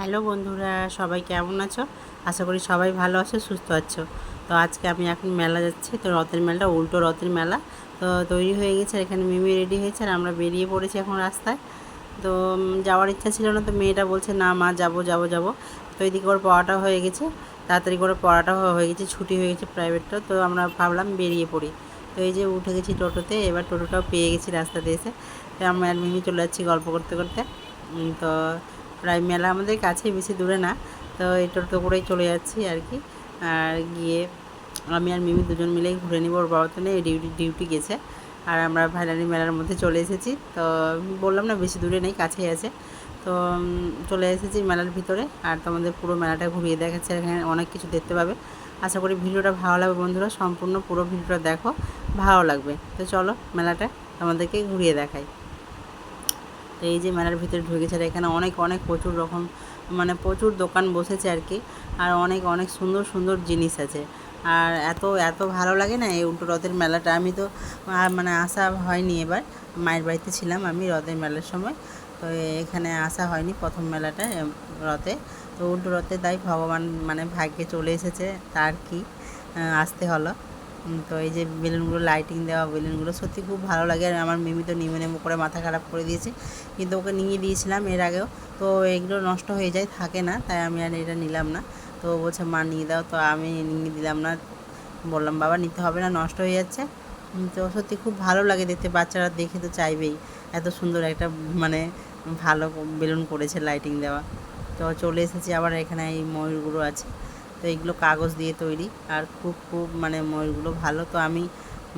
Hello বন্ধুরা, সবাই কেমন আছো? আশা করি সবাই ভালো আছো, সুস্থ আছো। তো আজকে আমি এখন মেলা যাচ্ছি, তো রথের মেলাটা, উল্টো রথের মেলা। তো তৈরি হয়ে গেছে, আর এখানে মিমি রেডি হয়েছে, আর আমরা বেরিয়ে পড়েছি এখন রাস্তায়। তো যাওয়ার ইচ্ছা ছিল না, তো মেয়েটা বলছে, না মা, যাব যাব যাব। তো এইদিকে ওর পড়াটা হয়ে গেছে, তাড়াতাড়ি করে পড়াটা হয়ে গেছে, ছুটি হয়ে গেছে প্রাইভেটটা, তো আমরা ভাবলাম বেরিয়ে পড়ি। তো এই যে উঠে গেছি টোটোতে, এবার টোটোটাও পেয়ে গেছি রাস্তাতে এসে। তো আমরা আর মিমি চলে যাচ্ছি গল্প করতে করতে। তো প্রায় মেলা আমাদের কাছে বেশি দূরে না, তো এই টোটো করেই চলে যাচ্ছি আর কি। আর গিয়ে আমি আর মিমি দুজন মিলেই ঘুরে নিব, ওর বাবা তো নেই ডিউটি ডিউটি গেছে। আর আমরা ভাইলানি মেলার মধ্যে চলে এসেছি, তো বললাম না বেশি দূরে নেই, কাছেই আছে। তো চলে এসেছি মেলার ভিতরে, আর তোমাদের পুরো মেলাটা ঘুরিয়ে দেখাচ্ছে, এখানে অনেক কিছু দেখতে পাবে। আশা করি ভিডিওটা ভালো লাগবে বন্ধুরা, সম্পূর্ণ পুরো ভিডিওটা দেখো, ভালো লাগবে। তো চলো, মেলাটা তোমাদেরকে ঘুরিয়ে দেখাই। তো এই যে মেলার ভিতরে ঢুকেছে আর এখানে অনেক অনেক প্রচুর রকম মানে প্রচুর দোকান বসেছে আর কি, আর অনেক অনেক সুন্দর সুন্দর জিনিস আছে। আর এত এত ভালো লাগে না এই উল্টো রথের মেলাটা? আমি তো মানে আসা হয়নি এবার, মায়ের বাড়িতে ছিলাম আমি রথের মেলার সময়, তো এখানে আসা হয়নি প্রথম মেলাটা রথে। তো উল্টো রথে তাই ভগবান মানে ভাগ্যে চলে এসেছে, তার কি আসতে হলো। তো এই যে বেলুনগুলো লাইটিং দেওয়া বেলুনগুলো সত্যি খুব ভালো লাগে। আর আমার মিমি তো নিমে নেমো করে মাথা খারাপ করে দিয়েছে। কিন্তু ওকে নিয়ে দিয়েছিলাম এর আগেও। তো এগুলো নষ্ট হয়ে যায়, থাকে না। তাই আমি আর এটা নিলাম না। তো বলছে, মা, নিয়ে দাও। তো আমি নিয়ে দিলাম না। বললাম, বাবা, নিতে হবে না, নষ্ট হয়ে যাচ্ছে। তো সত্যি খুব ভালো লাগে দেখতে। বাচ্চারা দেখে তো চাইবেই। এত সুন্দর একটা মানে ভালো বেলুন করেছে লাইটিং দেওয়া। তো চলে এসেছি আবার এখানে, এই ময়ূরগুলো আছে। তো এইগুলো কাগজ দিয়ে তৈরি। আর খুব খুব মানে ময়ূরগুলো ভালো। তো আমি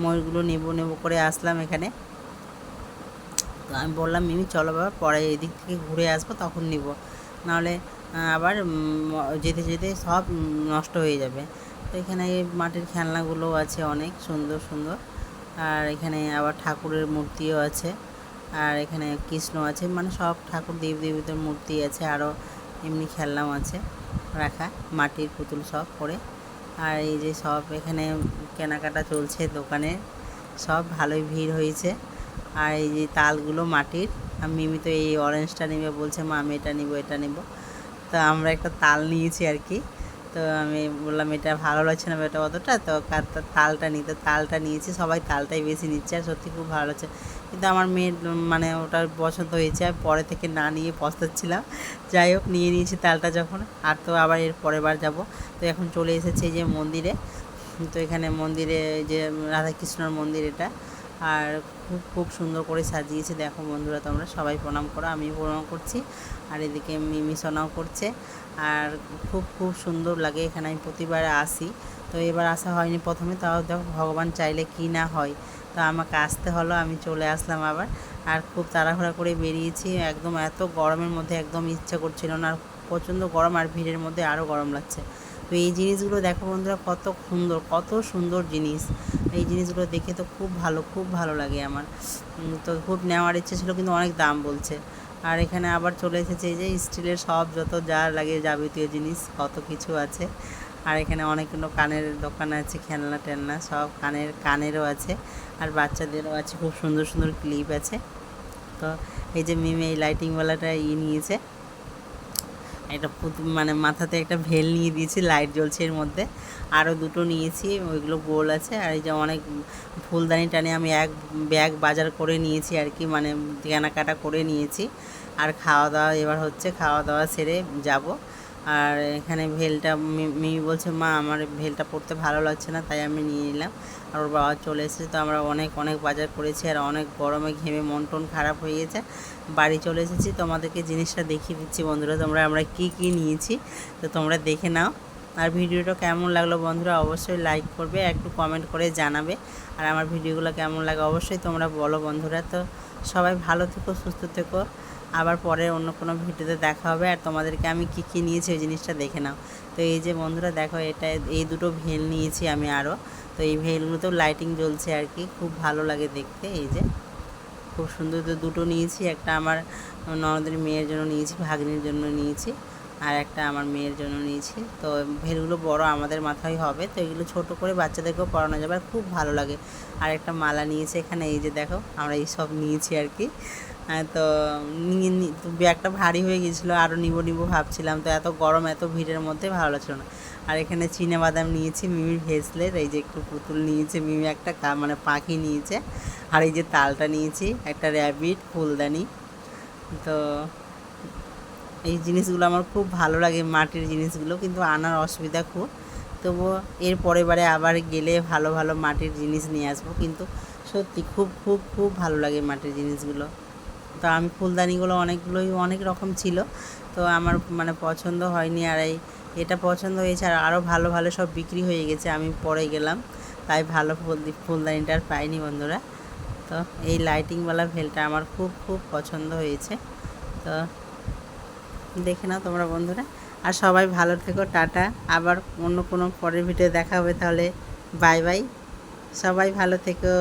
ময়ূরগুলো নেব নেব করে আসলাম এখানে। তো আমি বললাম, মিমি, চলো বাবা, পরে এদিক থেকে ঘুরে আসব, তখন নিব। নাহলে আবার যেতে যেতে সব নষ্ট হয়ে যাবে। তো এখানে মাটির খেলনাগুলো আছে অনেক সুন্দর সুন্দর। আর এখানে আবার ঠাকুরের মূর্তিও আছে। আর এখানে কৃষ্ণ আছে। মানে সব ঠাকুর দেব দেবীদের মূর্তি আছে। আরও এমনি খেলনাও আছে। রাখা, মাটির পুতুল সব করে আর এই যে সব এখানে কেনাকাটা চলছে দোকানে, সব ভালোই ভিড় হয়েছে। আর এই যে তালগুলো মাটির, আর মিমি তো এই অরেঞ্জটা নেবে বলছে, মা, আমি এটা নিব এটা নিব। তো আমরা একটা তাল নিয়েছি আর কি। তো আমি বললাম, এটা ভালো লাগছে না এটা অতটা? তো তালটা নিতে তালটা নিয়েছি, সবাই তালটাই বেশি নিচ্ছে আর সত্যি খুব ভালো লাগছে। কিন্তু আমার মেয়ের মানে ওটা পছন্দ হয়েছে আর পরে থেকে না নিয়ে পস্তাচ্ছিলাম। যাই হোক, নিয়ে নিয়েছি তালটা যখন। আর তো আবার এর পরের বার যাব। তো এখন চলে এসেছে যে মন্দিরে। তো এখানে মন্দিরে যে রাধাকৃষ্ণর মন্দির এটা। আর খুব খুব সুন্দর করে সাজিয়েছে। দেখো বন্ধুরা, তোমরা সবাই প্রণাম করো আমি প্রণাম করছি। আর এদিকে মিমি সোনাও করছে। আর খুব খুব সুন্দর লাগে, এখানে আমি প্রতিবার আসি। তো এবার আসা হয়নি প্রথমে, তাও দেখো ভগবান চাইলে কি না হয়। তো আমাকে আসতে হলো, আমি চলে আসলাম আবার। আর খুব তাড়াহুড়া করে বেরিয়েছি, একদম এত গরমের মধ্যে একদম ইচ্ছা করছিল না। আর প্রচণ্ড গরম আর ভিড়ের মধ্যে আরও গরম লাগছে। তো এই জিনিসগুলো দেখো বন্ধুরা, কত সুন্দর কত সুন্দর জিনিস। এই জিনিসগুলো দেখে তো খুব ভালো খুব ভালো লাগে আমার। তো খুব নেওয়ার ইচ্ছে ছিল কিন্তু অনেক দাম বলছে। আর এখানে আবার চলে এসেছে এই যে স্টিলের সব যত যা লাগে যাবতীয় জিনিস, কত কিছু আছে। আর এখানে অনেকগুলো কানের দোকান আছে, খেলনা টেলনা, সব কানের, কানেরও আছে। আর বাচ্চাদেরও আছে, খুব সুন্দর সুন্দর ক্লিপ আছে। তো এই যে মিমি এই লাইটিংওয়ালাটা ই নিয়েছে। পুত- মানে মাথাতে একটা ভেল নিয়ে দিয়েছি লাইট জ্বলছে এর মধ্যে। আরও দুটো নিয়েছি, ওইগুলো গোল আছে। আর এই যে অনেক ফুলদানি টানি আমি এক ব্যাগ বাজার করে নিয়েছি আর কি মানে কেনাকাটা করে নিয়েছি। আর খাওয়া দাওয়া এবার হচ্ছে খাওয়া দাওয়া সেরে যাব। আর এখানে ভেলটা মি- মিমি বলছে, মা, আমার ভেলটা পড়তে ভালো লাগছে না, তাই আমি নিয়ে নিলাম। আর ওর বাবা চলে এসেছে। তো আমরা অনেক অনেক বাজার করেছি আর অনেক গরমে ঘেমে মন টন খারাপ হয়ে গেছে। বাড়ি চলে এসেছি। তোমাদেরকে জিনিসটা দেখিয়ে দিচ্ছি, বন্ধুরা, তোমরা, আমরা কি কি নিয়েছি। তো তোমরা দেখে নাও। আর ভিডিওটা কেমন লাগল বন্ধুরা, অবশ্যই লাইক করবে, একটু কমেন্ট করে জানাবে। আর আমার ভিডিওগুলো কেমন লাগে অবশ্যই তোমরা বলো বন্ধুরা। তো সবাই ভালো থেকো, সুস্থ থেকো। আবার পরে অন্য কোনো ভিডিওতে দেখা হবে আর তোমাদেরকে আমি কী কী নিয়েছি ওই জিনিসটা দেখে নাও। তো এই যে বন্ধুরা, দেখো এটা, এই দুটো ভেল নিয়েছি আমি আরও। তো এই ভেলগুলোতেও লাইটিং জ্বলছে আর কি, খুব ভালো লাগে দেখতে। এই যে খুব সুন্দর তো দুটো নিয়েছি, একটা আমার ননদের মেয়ের জন্য নিয়েছি, ভাগ্নির জন্য নিয়েছি আর একটা আমার মেয়ের জন্য নিয়েছি। তো ভেলগুলো বড় আমাদের মাথায় হবে, তো এগুলো ছোট করে বাচ্চাদেরকেও পড়ানো যাবে আর খুব ভালো লাগে। আর একটা মালা নিয়েছে এখানে, এই যে দেখো আমরা এই সব নিয়েছি আর কি। তো নিয়ে তো ব্যাগটা ভারী হয়ে গেছিল আরও নিবো নিবো ভাবছিলাম, তো এত গরম, এত ভিড়ের মধ্যে ভালো লাগছিল না। আর এখানে চিনে বাদাম নিয়েছি, মিমির ভেসলেট, এই যে একটু পুতুল নিয়েছে, মিমি একটা মানে পাখি নিয়েছে, আর এই যে তালটা নিয়েছি, একটা র্যাবিট, ফুলদানি। তো এই জিনিসগুলো আমার খুব ভালো লাগে, মাটির জিনিসগুলো, কিন্তু আনার অসুবিধা খুব। তবুও এর পরের বারে আবার গেলে ভালো ভালো মাটির জিনিস নিয়ে আসব, কিন্তু সত্যি খুব খুব খুব ভালো লাগে মাটির জিনিসগুলো। তো আমি ফুলদানিগুলো অনেকগুলোই, অনেক রকম ছিল। তো আমার মানে পছন্দ হয়নি আর এই, এটা পছন্দ হয়েছে আর আরও ভালো ভালো সব বিক্রি হয়ে গেছে। আমি পরে গেলাম, তাই ভালো ফুল ফুলদানিটা আর পাইনি বন্ধুরা। তো এই লাইটিংওয়ালা ভেলটা আমার খুব খুব পছন্দ হয়েছে। তো দেখে নাও তোমরা বন্ধুরা। আর সবাই ভালো থেকো, টাটা। আবার অন্য কোনো পরের ভিডিও দেখা হবে তাহলে। Bye bye. সবাই ভালো থেকো।